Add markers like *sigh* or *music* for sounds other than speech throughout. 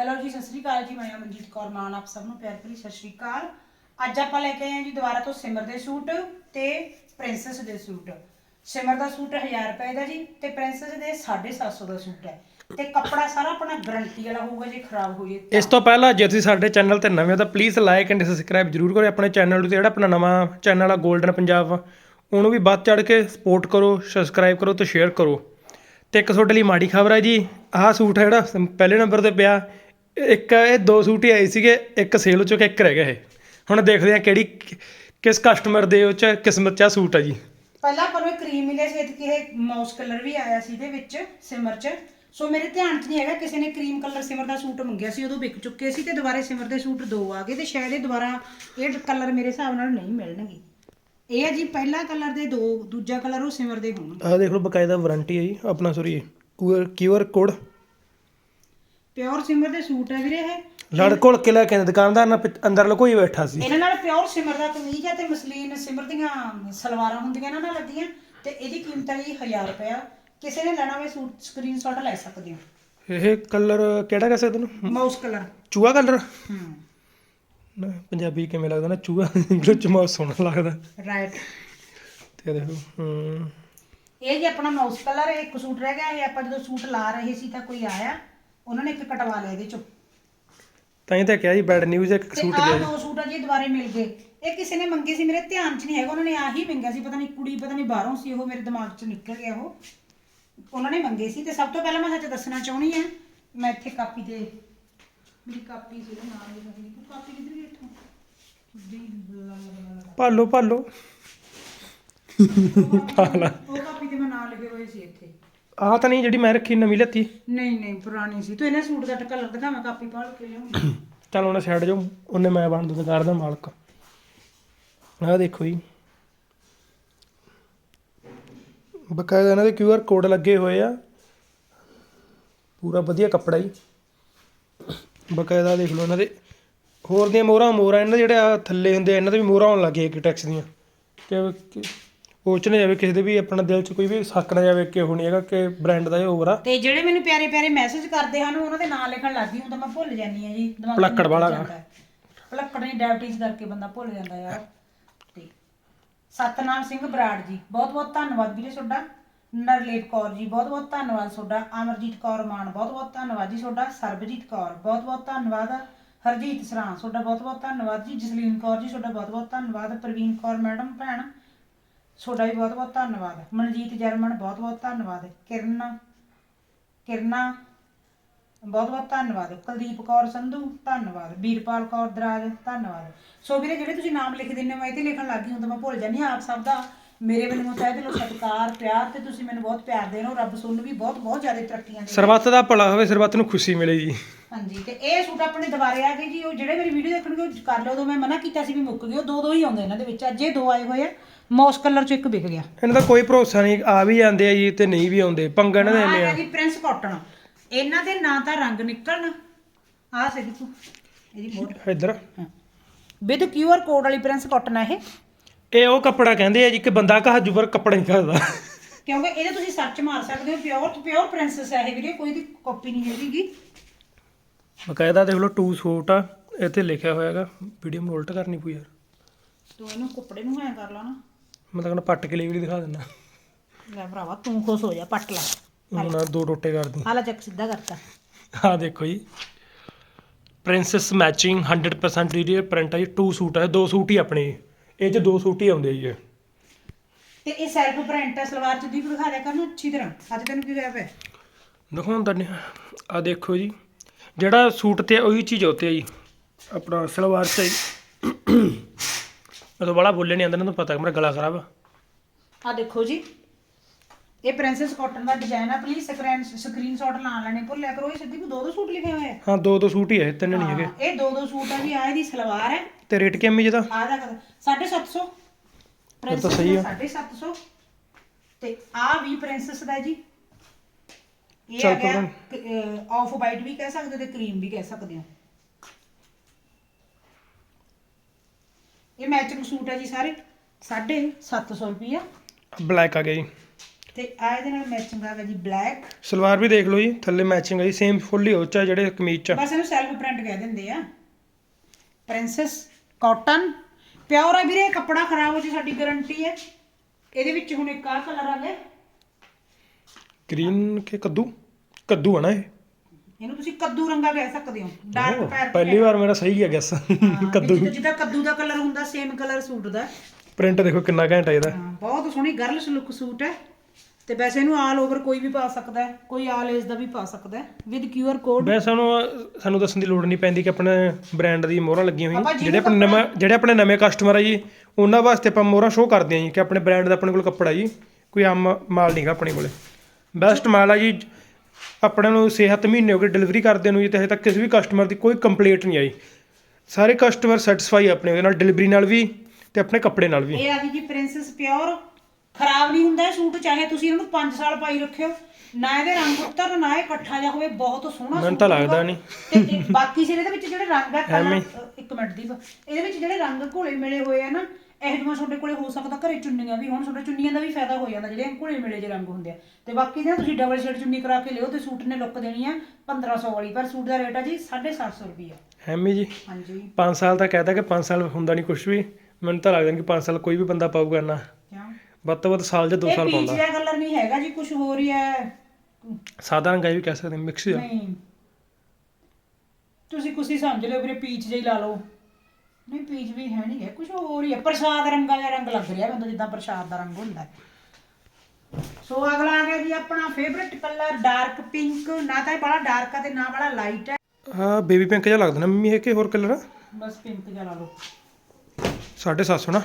Hello ਜੀ, ਸਤਿ ਸ਼੍ਰੀ ਅਕਾਲ ਜੀ। ਮੈਂ ਅਮਨਜੀਤ ਕੌਰ ਮਾਨ, ਆਪ ਸਭ ਨੂੰ ਪਿਆਰ ਭਰੀ ਸਤਿ ਸ਼੍ਰੀ ਅਕਾਲ। ਅੱਜ ਆਪਾਂ ਲੈ ਕੇ ਆਏ ਹਾਂ ਜੀ ਦੁਬਾਰਾ ਤੋਂ ਸਿਮਰ ਦੇ ਸੂਟ ਤੇ ਪ੍ਰਿੰਸੈਸ ਦੇ ਸੂਟ। ਸਿਮਰ ਦਾ ਸੂਟ 1000 ਰੁਪਏ ਦਾ ਜੀ ਤੇ ਪ੍ਰਿੰਸੈਸ ਦੇ 750 ਦਾ ਸੂਟ ਹੈ। ਤੇ ਕੱਪੜਾ ਸਾਰਾ ਆਪਣਾ ਗਾਰੰਟੀ ਵਾਲਾ ਹੋਊਗਾ ਜੇ ਖਰਾਬ ਹੋ ਜੇ ਇਸ ਤੋਂ ਪਹਿਲਾਂ ਜੇ ਤੁਸੀਂ ਸਾਡੇ ਚੈਨਲ ਤੇ ਨਵੇਂ ਹੋ ਤਾਂ ਪਲੀਜ਼ ਲਾਈਕ ਐਂਡ ਸਬਸਕ੍ਰਾਈਬ ਜਰੂਰ ਕਰੋ ਆਪਣੇ ਚੈਨਲ ਨੂੰ ਤੇ ਜਿਹੜਾ ਆਪਣਾ ਨਵਾਂ ਚੈਨਲ ਆ 골ਡਨ ਪੰਜਾਬ ਉਹਨੂੰ ਵੀ ਵੱਧ ਚੜ ਕੇ ਸਪੋਰਟ ਕਰੋ ਸਬਸਕ੍ਰਾਈਬ ਕਰੋ ਤੇ ਸ਼ੇਅਰ ਕਰੋ। ਤੇ ਇੱਕ ਤੁਹਾਡੇ ਲਈ ਮਾੜੀ ਖਬਰ ਹੈ ਜੀ। ਆਹ ਸੂਟ ਹੈ ਜਿਹੜਾ ਸਮ- ਪਹਿਲੇ ਨੰਬਰ ਤੇ ਪਿਆ। ਇੱਕ ਇਹ ਦੋ ਸੂਟ ਹੀ ਆਏ ਸੀਗੇ ਇੱਕ ਸੇਲ ਚੋਂ ਕਿ ਇੱਕ ਰਹਿ ਗਿਆ ਇਹ। ਹੁਣ ਦੇਖਦੇ ਆ ਕਿਹੜੀ ਕਿਸ ਕਸਟਮਰ ਦੇ ਉਹ ਚ ਕਿਸਮਤ ਚ ਸੂਟ ਹੈ ਜੀ। ਪਹਿਲਾਂ ਆਪਾਂ ਨੂੰ ਇਹ ਕਰੀਮ ਮਿਲਿਆ ਸੀ ਤੇ ਇਹ ਮਾਊਸ ਕਲਰ ਵੀ ਆਇਆ ਸੀ ਇਹਦੇ ਵਿੱਚ ਸਿਮਰ 'ਚ। ਸੋ ਮੇਰੇ ਧਿਆਨ 'ਚ ਨਹੀਂ ਹੈਗਾ ਕਿਸੇ ਨੇ ਕਰੀਮ ਕਲਰ ਸਿਮਰ ਦਾ ਸੂਟ ਮੰਗਿਆ ਸੀ ਉਦੋਂ ਵਿਕ ਚੁੱਕੇ ਸੀ ਤੇ ਦੁਬਾਰੇ ਸਿਮਰ ਦੇ ਸੂਟ ਦੋ ਆ ਗਏ ਤੇ ਸ਼ਾਇਦ ਇਹ ਦੁਬਾਰਾ ਇਹ ਕਲਰ ਮੇਰੇ ਹਿਸਾਬ ਨਾਲ ਨਹੀਂ ਮਿਲਣਗੇ। ਇਹ ਹੈ ਜੀ ਪਹਿਲਾ ਕਲਰ ਦੇ ਦੋ ਦੂਜਾ ਕਲਰ ਉਹ ਸਿਮਰ ਦੇ ਹੋਣਗੇ। ਆਹ ਦੇਖ ਲਓ ਬਕਾਇਦਾ ਵਾਰੰਟੀ ਹੈ ਜੀ ਆਪਣਾ sorry QR code pure Simar ਦੇ ਸੂਟ ਹੈ ਵੀਰੇ ਇਹ। ਲੜ ਕੋਲ ਕੇ ਲੈ ਕੇ ਦੁਕਾਨਦਾਰ ਨਾਲ ਪਿ- ਅੰਦਰ ਲਕੋਈ ਬੈਠਾ ਸੀ। ਇਹਨਾਂ ਨਾਲ ਪਿਓਰ ਸਿਮਰ ਦਾ ਕਮੀਜ਼ ਹੈ ਤੇ ਮਸਲੀਨ ਸਿਮਰ ਦੀਆਂ ਸਲਵਾਰਾਂ ਹੁੰਦੀਆਂ ਇਹਨਾਂ ਨਾਲ ਲੱਗੀਆਂ। ਤੇ ਇਹਦੀ ਕੀਮਤ ਹੈ ਜੀ 1000 ਰੁਪਇਆ। ਕਿਸੇ ਨੇ ਲੈਣਾ ਹੋਵੇ ਸੂਟ ਸਕਰੀਨਸ਼ਾਟ ਲੈ ਸਕਦੇ ਹੋ। ਇਹ ਕਲਰ ਕਿਹੜਾ ਕਹਿ ਸਕਦੇ ਨੂੰ? ਮਾਊਸ ਕਲਰ ਚੂਹਾ ਕਲਰ? ਹੂੰ। ਨਾ ਪੰਜਾਬੀ ਕਿਵੇਂ ਲੱਗਦਾ ਨਾ ਚੂਹਾ? ਇੰਗਲਿਸ਼ ਚ ਸੋਹਣਾ ਲੱਗਦਾ। ਰਾਈਟ ਤੇ ਦੇਖੋ ਹੂੰ। ਇਹ ਜੀ ਆਪਣਾ ਮਾਊਸ ਕਲਰ ਹੈ ਇੱਕ ਸੂਟ ਰਹਿ ਗਿਆ। ਇਹ ਆਪਾਂ ਜਦੋਂ ਸੂਟ ਲਾ ਰਹੇ ਸੀ ਤਾਂ ਕੋਈ ਆਇਆ। ਉਹਨਾਂ ਨੇ ਇੱਕ ਕਟਵਾ ਲਿਆ ਇਹਦੇ ਚੋਂ। ਤਾਂ ਹੀ ਤਾਂ ਕਿਹਾ ਜੀ ਬੈਡ ਨਿਊਜ਼ ਇੱਕ ਤੇ ਸੂਟ ਆਹ ਗਿਆ ਦੋ ਸੂਟ ਆ ਜੀ ਦੁਬਾਰੇ ਮਿਲ ਗਏ। ਇਹ ਕਿਸੇ ਨੇ ਮੰਗੇ ਸੀ ਮੇਰੇ ਧਿਆਨ 'ਚ ਨਹੀਂ ਹੈਗਾ ਉਹਨਾਂ ਨੇ ਆਹੀ ਮੰਗਿਆ ਸੀ ਪਤਾ ਨਹੀਂ ਕੁੜੀ ਪਤਾ ਨਹੀਂ ਬਾਹਰੋਂ ਸੀ ਉਹ ਮੇਰੇ ਦਿਮਾਗ 'ਚ ਨਿਕਲ ਗਿਆ ਉਹ। ਉਹਨਾਂ ਨੇ ਮੰਗੇ ਸੀ ਤੇ ਸਭ ਤੋਂ ਪਹਿਲਾਂ ਮੈਂ ਸੱਚ ਦੱਸਣਾ ਚਾਹੁੰਦੀ ਆ ਮੈਂ ਇੱਥੇ ਕਾਪੀ ਤੇ ਮੇਰੀ ਕਾਪੀ ਸੀ ਉਹ ਨਾਲ ਹੀ ਲੱਗੀ ਤੂੰ ਕਾਪੀ ਕਿੱਧਰ ਗਈ ਇੱਥੋਂ? ਜੀ ਲਾ ਲਾ ਲਾ ਭਾਲੋ ਭਾਲੋ। ਉਹ ਕਾਪੀ ਤੇ ਮੈਂ ਨਾਂ ਲਿਖੇ ਹੋਏ ਸੀ ਇੱਥੇ। ਆਹ ਤਾਂ ਨਹੀਂ ਜਿਹੜੀ ਮੈਂ ਰੱਖੀ ਨਵੀਂ ਲੱਤੀ। ਨਹੀਂ ਨਹੀਂ ਪੁਰਾਣੀ ਸੀ। ਤੂੰ ਇਹਨਾਂ ਸੂਟ ਦਾ ਕਲਰ ਦਿਖਾ ਮੈਂ ਕਾਪੀ ਪੜ੍ਹ ਕੇ ਲਿਆਉਂਗੀ। *coughs* ਚੱਲ ਉਹਨੇ ਸਾਈਡ ਜੋ ਉਹਨੇ ਮੈਂ ਬਣ ਦੂੰ ਦੁਕਾਨ ਦਾ ਮਾਲਕ। ਆਹ ਦੇਖੋ ਜੀ। ਬਕਾਇਦਾ ਇਹਨਾਂ ਦੇ ਕਿਊਆਰ ਕੋਡ ਲੱਗੇ ਹੋਏ ਆ। ਪੂਰਾ ਵਧੀਆ ਕੱਪੜਾ ਜੀ। ਬਕਾਇਦਾ ਦੇਖ ਲਓ ਇਹਨਾਂ ਦੇ। ਹੋਰ ਦੀਆਂ ਮੋਹਰਾਂ ਮੋਹਰਾਂ ਇਹਨਾਂ ਦੇ ਜਿਹੜੇ ਆ ਥੱਲੇ ਹੁੰਦੇ ਆ ਇਹਨਾਂ ਦੇ ਵੀ ਮੋਹਰਾਂ ਆਉਣ ਲੱਗੇ ਇੱਕ ਟੈਕਸ ਦੀਆਂ। ਕਿ ਉਹ 'ਚ ਨਾ ਜਾਵੇ ਕਿਸੇ ਦੇ ਵੀ ਆਪਣਾ ਦਿਲ 'ਚ ਕੋਈ ਵੀ ਸ਼ੱਕ ਨਾ ਜਾਵੇ ਕਿ ਉਹ ਨਹੀਂ ਹੈਗਾ ਕਿ ਬ੍ਰਾਂਡ ਦਾ ਇਹ ਓਵਰ ਆ। ਤੇ ਜਿਹੜੇ ਮੈਨੂੰ ਪਿਆਰੇ ਪਿਆਰੇ ਮੈਸੇਜ ਕਰਦੇ ਹਨ ਉਹਨਾਂ ਦੇ ਨਾਂ ਲਿਖਣ ਲੱਗ ਗਈ ਹੁਣ ਤਾਂ ਮੈਂ ਭੁੱਲ ਜਾਂਦੀ ਆ ਜੀ ਦਿਮਾਗ ਤੋਂ ਭੁਲੱਕੜ ਵਾਲਾ। ਭੁਲੱਕੜ ਨਹੀਂ ਡਾਇਬਟੀਜ਼ ਕਰਕੇ ਬੰਦਾ ਭੁੱਲ ਜਾਂਦਾ ਯਾਰ। ਤੇ ਸਤਨਾਮ ਸਿੰਘ ਬਰਾੜ ਜੀ ਬਹੁਤ ਬਹੁਤ ਧੰਨਵਾਦ ਵੀਰੇ ਤੁਹਾਡਾ। ਨਰਲੇਪ ਕੌਰ ਜੀ ਬਹੁਤ ਬਹੁਤ ਧੰਨਵਾਦ ਤੁਹਾਡਾ। ਅਮਰਜੀਤ ਕੌਰ ਮਾਨ ਬਹੁਤ ਬਹੁਤ ਧੰਨਵਾਦ ਜੀ ਤੁਹਾਡਾ। ਸਰਬਜੀਤ ਕੌਰ ਬਹੁਤ ਬਹੁਤ ਧੰਨਵਾਦ। ਹਰਜੀਤ ਸਰਾਂ ਤੁਹਾਡਾ ਬਹੁਤ ਬਹੁਤ ਧੰਨਵਾਦ ਜੀ। ਜਸਲੀਨ ਕੌਰ ਜੀ ਤੁਹਾਡਾ ਬਹੁਤ ਬਹੁਤ ਧੰਨਵਾਦ। ਪ੍ਰਵੀਨ ਕੌਰ ਮੈਡਮ ਭੈਣ ਤੁਹਾਡਾ ਵੀ ਬਹੁਤ ਬਹੁਤ ਧੰਨਵਾਦ। ਮਨਜੀਤ ਜਰਮਨ ਬਹੁਤ ਬਹੁਤ ਧੰਨਵਾਦ। ਕਿਰਨ ਕਿਰਨਾ ਬਹੁਤ ਬਹੁਤ ਧੰਨਵਾਦ। ਕੁਲਦੀਪ ਕੌਰ ਸੰਧੂ ਧੰਨਵਾਦ। ਵੀਰਪਾਲ ਕੌਰ ਦਰਾਜ ਧੰਨਵਾਦ। ਸੋ ਵੀਰੇ ਜਿਹੜੇ ਤੁਸੀਂ ਨਾਮ ਲਿਖ ਦਿੰਦੇ ਹੋ ਮੈਂ ਤੇ ਲਿਖਣ ਲੱਗੀ ਹੁਣ ਤਾਂ ਮੈਂ ਭੁੱਲ ਜਾਂਦੀ ਹਾਂ ਆਪ ਸਭ ਦਾ। ਮੇਰੇ ਵੱਲੋਂ ਤਹਿ ਦਿਲੋਂ ਸਤਿਕਾਰ ਪਿਆਰ ਤੇ ਤੁਸੀਂ ਮੈਨੂੰ ਬਹੁਤ ਪਿਆਰ ਦੇ ਰਹੇ ਹੋ। ਰੱਬ ਤੁਹਾਨੂੰ ਵੀ ਬਹੁਤ ਬਹੁਤ ਜ਼ਿਆਦਾ ਤਰੱਕੀਆਂ ਦੇ ਸਰਬੱਤ ਦਾ ਭਲਾ ਹੋਵੇ ਸਰਬੱਤ ਨੂੰ ਖੁਸ਼ੀ ਮਿਲੇ ਜੀ। ਹਾਂਜੀ ਤੇ ਇਹ ਸੂਟ ਆਪਣੇ ਦੁਬਾਰੇ ਆ ਗਏ ਜੀ। ਉਹ ਜਿਹੜੇ ਮੇਰੀ ਵੀਡੀਓ ਦੇਖਣਗੇ ਉਹ ਕਰ ਲਿਓ। ਉਦੋਂ ਮੈਂ ਮਨਾ ਕੀਤਾ ਸੀ ਵੀ ਮੁੱਕ ਗਏ ਉਹ ਦੋ ਦੋ ਹੀ ਆਉਂਦੇ ਇਹਨਾਂ ਦੇ ਵਿੱਚ। ਅੱਜ ਇਹ ਦੋ ਆਏ ਹੋਏ ਆ। ਮੌਸ ਕਲਰ ਚੋਂ ਇੱਕ ਵਿਕ ਗਿਆ। ਇਹਨਾਂ ਦਾ ਕੋਈ ਭਰੋਸਾ ਨਹੀਂ ਆ ਵੀ ਜਾਂਦੇ ਆ ਜੀ ਤੇ ਨਹੀਂ ਵੀ ਆਉਂਦੇ ਪੰਗਾ ਇਹਨਾਂ ਦੇ ਆਹ ਐਵੇਂ ਆ ਜੀ ਪ੍ਰਿੰਸ ਕਾਟਨ। ਇਹਨਾਂ ਦੇ ਨਾਂ ਤਾਂ ਰੰਗ ਨਿਕਲਣ। ਆਹ ਸੇ ਦੇਖੋ ਇਹਦੀ ਮੋੜ ਇੱਧਰ। ਵਿਦ ਕਿਊਆਰ ਕੋਡ ਵਾਲੀ ਪ੍ਰਿੰਸ ਕਾਟਨ ਆ ਇਹ। ਇਹ ਉਹ ਕੱਪੜਾ ਕਹਿੰਦੇ ਆ ਜੀ ਕਿ ਬੰਦਾ ਕਹਾਜੂ ਪਰ ਕੱਪੜਾ ਨਹੀਂ ਕਰਦਾ। ਕਿਉਂਕਿ ਇਹਦੇ ਤੁਸੀਂ ਸਰਚ ਮਾਰ ਸਕਦੇ ਹੋ ਪਿਓਰ ਪਿਓਰ ਪ੍ਰਿੰਸੈਸ ਹੈ ਇਹ ਵੀਡੀਓ ਕੋਈ ਦੀ ਕਾਪੀ ਨਹੀਂ ਹੈਗੀਗੀ ਬਕਾਇਦਾ ਦੇਖ ਲਓ ਟੂ ਸੂਟ ਆ ਇੱਥੇ ਲਿਖਿਆ ਹੋਇਆ ਹੈਗਾ। ਵੀਡੀਓ ਨੂੰ ਉਲਟ ਕਰਨੀ ਪਊ ਯਾਰ। ਤੂੰ ਇਹਨੂੰ ਕੱਪੜੇ ਨੂੰ ਐ ਕਰ ਲਾ ਨਾ। ਮੈਂ ਤਾਂ ਕਹਿੰਦਾ ਪੱਟ ਕੇ ਲਈ ਵੀ ਦਿਖਾ ਦਿੰਦਾ। ਲੈ ਭਰਾਵਾ ਤੂੰ ਖੁਸ਼ ਹੋ ਜਾ ਪੱਟ ਲਾ। ਹੁਣ ਆਹ ਦੋ ਟੋਟੇ ਕਰਦੀ ਹਾਲਾ ਚੱਕ ਸਿੱਧਾ ਕਰਤਾ ਆਹ ਦੇਖੋ ਜੀ। ਪ੍ਰਿੰਸੈਸ ਮੈਚਿੰਗ 100% ਰੀਡੀਅਲ ਪ੍ਰਿੰਟ ਆ ਜੀ ਟੂ ਸੂਟ ਆ ਦੋ ਸੂਟ ਹੀ ਆਪਣੇ। ਇਹ ਚ ਦੋ ਸੂਟ ਹੀ ਆਉਂਦੇ ਜੀ ਇਹ। ਤੇ ਇਹ ਸੈਲਫ ਪ੍ਰਿੰਟ ਹੈ ਸਲਵਾਰ ਚ ਦੀਪ ਦਿਖਾ ਦਿਆ ਕਰ ਨੂੰ ਅੱਛੀ ਤਰ੍ਹਾਂ। ਅੱਜ ਤੈਨੂੰ ਕੀ ਹੋਇਆ ਪਿਆ? ਦਿਖਾਉਂਦਾ ਨਹੀਂ। ਆ ਦੇਖੋ ਜੀ। ਜਿਹੜਾ ਸੂਟ ਤੇ ਆ, ਉਹੀ ਚੀਜ਼ ਉੱਤੇ ਆ ਜੀ। ਆਪਣਾ ਸਲਵਾਰ ਚ ਆ ਜੀ। ਮੈਂ ਤਾਂ ਬੜਾ ਬੋਲੇ ਨਹੀਂ ਆਂਦਾ ਨਾ ਪਤਾ ਮੇਰਾ ਗਲਾ ਖਰਾਬ ਆ। ਆ ਦੇਖੋ ਜੀ ਇਹ ਪ੍ਰਿੰਸੈਸ ਕਾਟਨ ਦਾ ਡਿਜ਼ਾਈਨ ਆ ਪਲੀਜ਼ ਸਕਰੀਨ ਸਕਰੀਨਸ਼ਾਟ ਲਾ ਲੈਣੇ ਭੁੱਲਿਆ ਕਰੋ ਇਹ ਸਿੱਧੀ ਕੋ ਦੋ ਦੋ ਸੂਟ ਲਿਖੇ ਹੋਏ ਆ। ਹਾਂ ਦੋ ਦੋ ਸੂਟ ਹੀ ਹੈ ਤਿੰਨ ਨਹੀਂ ਹੈਗੇ। ਹਾਂ, ਇਹ ਦੋ ਦੋ ਸੂਟ ਆ ਜੀ ਆ ਇਹਦੀ ਸਲਵਾਰ ਹੈ। ਤੇ ਰੇਟ ਕਿੰਨੀ ਜਿਹਦਾ ਆ ਦਾ? 750 ਇਹ ਤਾਂ ਸਹੀ ਆ। 750 ਤੇ ਆ ਵੀ ਪ੍ਰਿੰਸੈਸ ਦਾ ਜੀ। ਇਹ ਚੱਲ ਆ ਗਿਆ। ਆਫ ਵਾਈਟ ਵੀ ਕਹਿ ਸਕਦੇ ਹੋ ਤੇ ਕਰੀਮ ਵੀ ਕਹਿ ਸਕਦੇ ਹੋ। ਇਹ ਮੈਚਿੰਗ ਸੂਟ ਹੈ ਜੀ ਸਾਰੇ 750 ਰੁਪਈਆ। ਬਲੈਕ ਆ ਗਿਆ ਜੀ। ਤੇ ਆ ਇਹਦੇ ਨਾਲ ਮੈਚਿੰਗ ਆ ਗਿਆ ਜੀ ਬਲੈਕ ਸਲਵਾਰ ਵੀ ਦੇਖ ਲਓ ਜੀ ਥੱਲੇ ਮੈਚਿੰਗ ਹੈ ਜੀ ਸੇਮ ਫੁੱਲੀ ਹੋ ਚਾ ਜਿਹੜੇ ਕਮੀਜ਼ ਚ। ਆ। ਬਸ ਇਹਨੂੰ ਸੈਲਫ ਪ੍ਰਿੰਟ ਕਹਿ ਦਿੰਦੇ ਆ। ਪ੍ਰਿੰਸੈਸ ਕਾਟਨ ਪਿਓਰ ਹੈ ਵੀਰੇ ਕੱਪੜਾ ਖਰਾਬ ਹੋ ਜੇ ਸਾਡੀ ਗਾਰੰਟੀ ਹੈ। ਇਹਦੇ ਵਿੱਚ ਹੁਣ ਇੱਕ ਆਹ ਕਲਰ ਆ ਗਿਆ। ਗ੍ਰੀਨ ਕੇ ਕੱਦੂ? ਕੱਦੂ ਹੈ ਨਾ ਇਹ। ਇਹਨੂੰ ਤੁਸੀਂ ਕੱਦੂ ਰੰਗਾ ਕਹਿ ਸਕਦੇ ਹੋ। ਡਾਰਕ ਪੈਰ ਪਹਿਲੀ ਵਾਰ ਮੇਰਾ ਸਹੀ ਗਿਆ ਗੈਸ *laughs* ਕੱਦੂ। ਜਿੱਦਾਂ ਕੱਦੂ ਦਾ ਕਲਰ ਹੁੰਦਾ ਸੇਮ ਕਲਰ ਸੂਟ ਦਾ। ਪ੍ਰਿੰਟ ਦੇਖੋ ਕਿੰਨਾ ਘੈਂਟ ਹੈ ਇਹਦਾ। ਬਹੁਤ ਸੋਹਣੀ ਗਰਲਸ ਲੁੱਕ ਸੂਟ ਹੈ। ਤੇ ਵੈਸੇ ਇਹਨੂੰ ਆਲ ਓਵਰ ਕੋਈ ਵੀ ਪਾ ਸਕਦਾ ਹੈ ਕੋਈ ਆਲ ਏਜ ਦਾ ਵੀ ਪਾ ਸਕਦਾ ਹੈ ਵਿਦ ਕਿਊਆਰ ਕੋਡ ਵੈਸੇ ਸਾਨੂੰ ਸਾਨੂੰ ਦੱਸਣ ਦੀ ਲੋੜ ਨਹੀਂ ਪੈਂਦੀ ਕਿ ਆਪਣੇ ਬ੍ਰਾਂਡ ਦੀ ਮੋਹਰਾਂ ਲੱਗੀਆਂ ਹੋਈਆਂ। ਜਿਹੜੇ ਆਪਣੇ ਨਵਾਂ ਜਿਹੜੇ ਆਪਣੇ ਨਵੇਂ ਕਸਟਮਰ ਆ ਜੀ ਉਹਨਾਂ ਵਾਸਤੇ ਆਪਾਂ ਮੋਹਰਾਂ ਸ਼ੋਅ ਕਰਦੇ ਹਾਂ ਜੀ ਕਿ ਆਪਣੇ ਬ੍ਰਾਂਡ ਦਾ ਆਪਣੇ ਕੋਲ ਕੱਪੜਾ ਜੀ ਕੋਈ ਆਮ ਮਾਲ ਨਹੀਂਗਾ ਆਪਣੇ ਕੋਲੇ। ਬੈਸਟ ਮਾਲ ਆ ਜੀ ਆਪਣੇ ਨੂੰ 6-7 ਮਹੀਨੇ ਹੋ ਗਏ ਡਿਲੀਵਰੀ ਕਰਦੇ ਨੂੰ ਜੀ ਤੇ ਹਜੇ ਤੱਕ ਕਿਸੇ ਵੀ ਕਸਟਮਰ ਦੀ ਕੋਈ ਕੰਪਲੇਂਟ ਨਹੀਂ ਆਈ ਸਾਰੇ ਕਸਟਮਰ ਸੈਟੀਸਫਾਈ ਆਪਣੇ ਉਹਦੇ ਨਾਲ ਡਿਲੀਵਰੀ ਨਾਲ ਵੀ ਤੇ ਆਪਣੇ ਕੱਪੜੇ ਨਾਲ ਵੀ ਇਹ ਆ ਗਈ ਜੀ ਪ੍ਰਿੰਸੈਸ ਪਿਓਰ ਖਰਾਬ ਨਹੀਂ ਹੁੰਦਾ ਇਹ ਸੂਟ ਚਾਹੇ ਤੁਸੀਂ ਇਹਨੂੰ 5 ਸਾਲ ਪਾਈ ਰੱਖਿਓ ਨਾ ਇਹਦੇ ਰੰਗ ਉੱਤਰ ਨਾ ਇਹ ਇਕੱਠਾ ਜਿਹਾ ਹੋਵੇ ਬਹੁਤ ਸੋਹਣਾ ਮੈਨੂੰ ਸੂਟ ਤਾਂ ਹੋਊਗਾ। ਲੱਗਦਾ ਨਹੀਂ। ਤੇ ਇਹ ਬਾਕੀ ਸਿਰੇ ਦੇ ਵਿੱਚ ਜਿਹੜੇ ਰੰਗ ਆ ਐਵੇਂ। ਕਲਰ ਇੱਕ ਮਿੰਟ ਦੀ ਇਹਦੇ ਵਿੱਚ ਜਿਹੜੇ ਰੰਗ ਘੋਲੇ ਮਿਲੇ ਹੋਏ ਆ ਨਾ ਇਹ ਜਿਹਾ ਤੁਹਾਡੇ ਕੋਲੇ ਹੋ ਸਕਦਾ ਘਰੇ ਚੁੰਨੀਆਂ ਵੀ ਹੁਣ ਤੁਹਾਡੇ ਚੁੰਨੀਆਂ ਦਾ ਵੀ ਫਾਇਦਾ ਹੋ ਜਾਂਦਾ ਜਿਹੜੇ ਘੋਲੇ ਮਿਲੇ ਜੇ ਰੰਗ ਹੁੰਦੇ ਆ। ਤੇ ਬਾਕੀ ਜੇ ਤੁਸੀਂ ਡਬਲ ਸ਼ੇਡ ਚੁੰਨੀ ਕਰਾ ਕੇ ਲਿਓ ਤੇ ਸੂਟ ਨੇ ਲੁੱਕ ਦੇਣੀ ਆ 1500 ਵਾਲੀ ਪਰ ਸੂਟ ਦਾ ਰੇਟ ਆ ਜੀ 750 ਰੁਪਈਆ। ਹੈਮੀ ਜੀ ਹਾਂਜੀ। 5 ਸਾਲ ਤਾਂ ਕਹਤਾ ਕਿ 5 ਸਾਲ ਹੁੰਦਾ ਨਹੀਂ ਕੁਝ ਵੀ ਮੈਨੂੰ ਤਾਂ ਲੱਗਦਾ ਕਿ 5 ਸਾਲ ਕੋਈ ਵੀ ਬੰਦਾ ਪਾਊਗਾ ਨਾ ਕਿਉਂ? ਵੱਧ ਤੋਂ ਵੱਧ ਸਾਲ ਜਾਂ 2 ਇਹ ਸਾਲ ਪਾਉਂਦਾ। ਜਿਹਾ ਕਲਰ ਨਹੀਂ ਹੈਗਾ ਜੀ ਕੁਝ ਹੋਰ ਹੀ ਹੈ ਸਾਦਾ ਰੰਗ ਵੀ ਕਹਿ ਸਕਦੇ ਮਿਕਸ ਨਹੀਂ। ਤੁਸੀਂ ਹੀ ਸਮਝ ਲਿਓ ਵੀਰੇ ਪੀਚ ਜਿਹਾ ਹੀ ਲਾ ਲਓ। ਨਹੀਂ ਪੀਚ ਵੀ ਹੈ ਨਹੀਂ ਹੈ ਕੁਝ ਹੋਰ ਹੀ ਹੈ ਪ੍ਰਸ਼ਾਦ ਰੰਗਾ ਜਿਹਾ ਰੰਗ ਲੱਗ ਰਿਹਾ ਮੈਨੂੰ ਜਿੱਦਾਂ ਪ੍ਰਸ਼ਾਦ ਦਾ ਰੰਗ ਹੁੰਦਾ ਹੈ। ਸੋ ਅਗਲਾ ਆ ਗਿਆ ਜੀ ਆਪਣਾ ਫੇਵਰਿਟ ਕਲਰ ਡਾਰਕ ਪਿੰਕ ਨਾ ਤਾਂ ਇਹ ਬੜਾ ਡਾਰਕ ਆ ਤੇ ਨਾ ਬੜਾ ਲਾਈਟ ਹੈ ਹਾਂ ਬੇਬੀ ਪਿੰਕ ਜਿਹਾ ਲੱਗਦਾ ਨਾ ਮੰਮੀ ਇਹ ਕਿ ਹੋਰ ਕਲਰ ਆ? ਬਸ ਪਿੰਕ ਜਿਹਾ ਲਾ ਲਓ। 750 ਨਾ।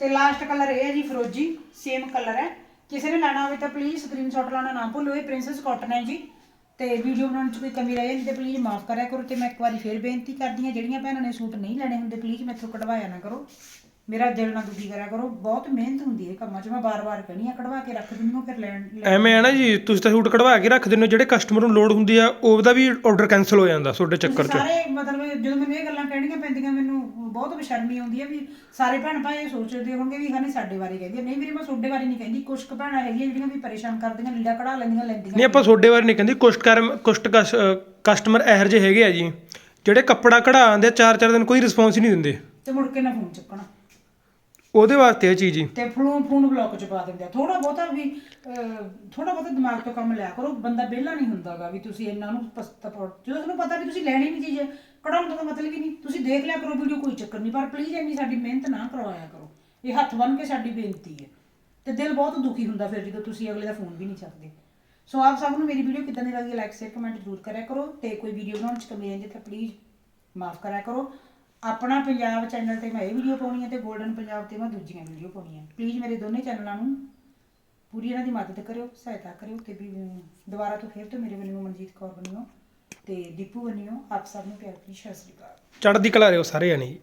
ਤੇ ਲਾਸਟ ਕਲਰ ਇਹ ਹੈ ਜੀ ਫਰੋਜੀ ਸੇਮ ਕਲਰ ਹੈ। ਕਿਸੇ ਨੇ ਲੈਣਾ ਹੋਵੇ ਤਾਂ ਪਲੀਜ਼ ਸਕਰੀਨਸ਼ਾਟ ਲਾਉਣਾ ਨਾ ਭੁੱਲੋ ਇਹ ਪ੍ਰਿੰਸੈਸ ਕਾਟਨ ਹੈ ਜੀ। ਤੇ ਵੀਡੀਓ ਬਣਾਉਣ 'ਚ ਕੋਈ ਕਮੀ ਰਹਿ ਜਾਂਦੀ ਤੇ ਪਲੀਜ਼ ਮਾਫ ਕਰਿਆ ਕਰੋ ਤੇ ਮੈਂ ਇੱਕ ਵਾਰੀ ਫੇਰ ਬੇਨਤੀ ਕਰਦੀ ਹਾਂ, ਜਿਹੜੀਆਂ ਭੈਣਾਂ ਨੇ ਸੂਟ ਨਹੀਂ ਲੈਣੇ ਹੁੰਦੇ ਪਲੀਜ਼ ਮੈਥੋਂ ਕਢਵਾਇਆ ਨਾ ਕਰੋ। ਮੇਰਾ ਦਿਲ ਨਾ ਦੁਖੀ ਕਰਿਆ ਕਰੋ ਬਹੁਤ ਮਿਹਨਤ ਹੁੰਦੀ ਹੈ ਕੰਮਾਂ 'ਚ ਮੈਂ ਬਾਰ-ਬਾਰ ਕਹਿਣੀ ਆ ਕਢਵਾ ਕੇ ਰੱਖ ਦਿੰਦੀ ਹਾਂ ਫਿਰ ਲੈਣ ਲੈ- ਐਵੇਂ ਆ ਨਾ ਜੀ ਤੁਸੀਂ ਤਾਂ ਸੂਟ ਕਢਵਾ ਕੇ ਰੱਖ ਦਿੰਦੇ ਹੋ ਜਿਹੜੇ ਕਸਟਮਰ ਨੂੰ ਲੋੜ ਹੁੰਦੀ ਆ ਉਹਦਾ ਵੀ ਆਰਡਰ ਕੈਨਸਲ ਹੋ ਜਾਂਦਾ ਤੁਹਾਡੇ ਚੱਕਰ 'ਚ। ਸਾਰੇ ਮਤਲਬ ਜਦੋਂ ਮੈਨੂੰ ਇਹ ਗੱਲਾਂ ਕਹਿਣੀਆਂ ਪੈਂਦੀਆਂ ਮੈਨੂੰ ਬਹੁਤ ਬੇਸ਼ਰਮੀ ਆਉਂਦੀ ਹੈ ਵੀ ਸਾਰੇ ਭੈਣ ਭਾਈ ਇਹ ਸੋਚਦੇ ਹੋਣਗੇ ਵੀ ਖਾਨੇ ਸਾਡੇ ਬਾਰੇ ਕਹਿੰਦੀ ਆ। ਨਹੀਂ ਵੀਰੇ ਮੈਂ ਤੁਹਾਡੇ ਬਾਰੇ ਨਹੀਂ ਕਹਿੰਦੀ ਕੁਛ ਕੁ ਭੈਣਾਂ ਹੈਗੀਆਂ ਜਿਹੜੀਆਂ ਵੀ ਪਰੇਸ਼ਾਨ ਕਰਦੀਆਂ ਲੀੜਾ ਕਢਾ ਲੈਂਦੀਆਂ ਲੈਂਦੀਆਂ ਨਹੀਂ ਆਪਾਂ ਤੁਹਾਡੇ ਬਾਰੇ ਨਹੀਂ ਕਹਿੰਦੇ ਕੁਛ ਕਰਮ ਕੁਛ ਕਸਟਮਰ ਇਹੋ ਜਿਹੇ ਹੈਗੇ ਆ ਜੀ ਜਿਹੜੇ ਕੱਪੜਾ ਕਢਾ ਆਉਂਦੇ ਚਾਰ ਚਾਰ ਦਿਨ ਕੋਈ ਰਿਸਪੌਂਸ ਹੀ ਨਹੀਂ ਦਿੰਦੇ। ਤੇ ਮੁੜ ਕੇ ਨਾ ਫੋਨ ਚੱਕਣਾ। ਉਹਦੇ ਵਾਸਤੇ ਇਹ ਚੀਜ਼ ਹੀ। ਤੇ ਫੋਨ ਫੋਨ ਬਲੌਕ ਚ ਪਾ ਦਿੰਦੇ ਆ। ਥੋੜਾ ਬਹੁਤਾ ਵੀ ਥੋੜਾ ਬਹੁਤਾ ਦਿਮਾਗ ਤੋਂ ਕੰਮ ਲਿਆ ਕਰੋ। ਬੰਦਾ ਵਿਹਲਾ ਨਹੀਂ ਹੁੰਦਾਗਾ ਵੀ ਤੁਸੀਂ ਇਹਨਾਂ ਨੂੰ ਪਸਤਾ ਪਾਓ ਜਦੋਂ ਤੁਹਾਨੂੰ ਪਤਾ ਵੀ ਤੁਸੀਂ ਲੈਣੀ ਨਹੀਂ ਚੀਜ਼, ਕਢਾਉਣ ਦਾ ਤਾਂ ਮਤਲਬ ਹੀ ਨਹੀਂ। ਤੁਸੀਂ ਦੇਖ ਲਿਆ ਕਰੋ ਵੀਡੀਓ, ਕੋਈ ਚੱਕਰ ਨਹੀਂ। ਪਰ ਪਲੀਜ਼ ਇੰਨੀ ਸਾਡੀ ਮਿਹਨਤ ਨਾ ਕਰਵਾਇਆ ਕਰੋ। ਇਹ ਹੱਥ ਬੰਨ ਕੇ ਸਾਡੀ ਬੇਨਤੀ ਹੈ। ਤੇ ਦਿਲ ਬਹੁਤ ਦੁਖੀ ਹੁੰਦਾ ਫਿਰ ਜਦੋਂ ਤੁਸੀਂ ਅਗਲੇ ਦਾ ਫੋਨ ਵੀ ਨਹੀਂ ਚੱਕਦੇ। ਸੋ ਆਪ ਸਭ ਨੂੰ ਮੇਰੀ ਵੀਡੀਓ ਕਿੱਦਾਂ ਦੀ ਲੱਗੀ ਲਾਈਕ ਸ਼ੇਅਰ ਕਮੈਂਟ ਜ਼ਰੂਰ ਕਰਿਆ ਕਰੋ। ਤੇ ਕੋਈ ਵੀਡੀਓ ਬਣਾਉਣ ਚ ਕਮੀ ਰਹਿੰਦੀ ਤਾਂ ਪਲੀਜ਼ ਮਾਫ ਕਰਿਆ ਕਰੋ। ਆਪਣਾ ਪੰਜਾਬ ਚੈਨਲ ਤੇ ਮੈਂ ਇਹ ਵੀਡੀਓ ਪਾਉਣੀ ਹੈ ਤੇ 골ਡਨ ਪੰਜਾਬ ਤੇ ਮੈਂ ਦੂਜੀਆਂ ਵੀਡੀਓ ਪਾਉਣੀਆਂ। ਪਲੀਜ਼ ਮੇਰੇ ਦੋਨੇ ਚੈਨਲਾਂ ਨੂੰ ਪੂਰੀ ਇਹਨਾਂ ਦੀ ਮਦਦ ਕਰਿਓ, ਸਹਾਇਤਾ ਕਰਿਓ ਤੇ ਵੀ ਦੁਬਾਰਾ ਤੋਂ ਫੇਰ ਤੋਂ ਮੇਰੇ ਵੱਲੋਂ ਮਨਜੀਤ ਕੌਰ ਬਣਿਓ ਤੇ ਦੀਪੂ ਬਣਿਓ। ਆਪ ਸਭ ਨੂੰ ਪਿਆਰ ਭਰੀ ਸਤਿ ਸ਼੍ਰੀ ਅਕਾਲ। ਚੜ੍ਹਦੀ ਕਲਾ ਰਿਓ ਸਾਰੇ ਜਾਣੇ। ਜੀ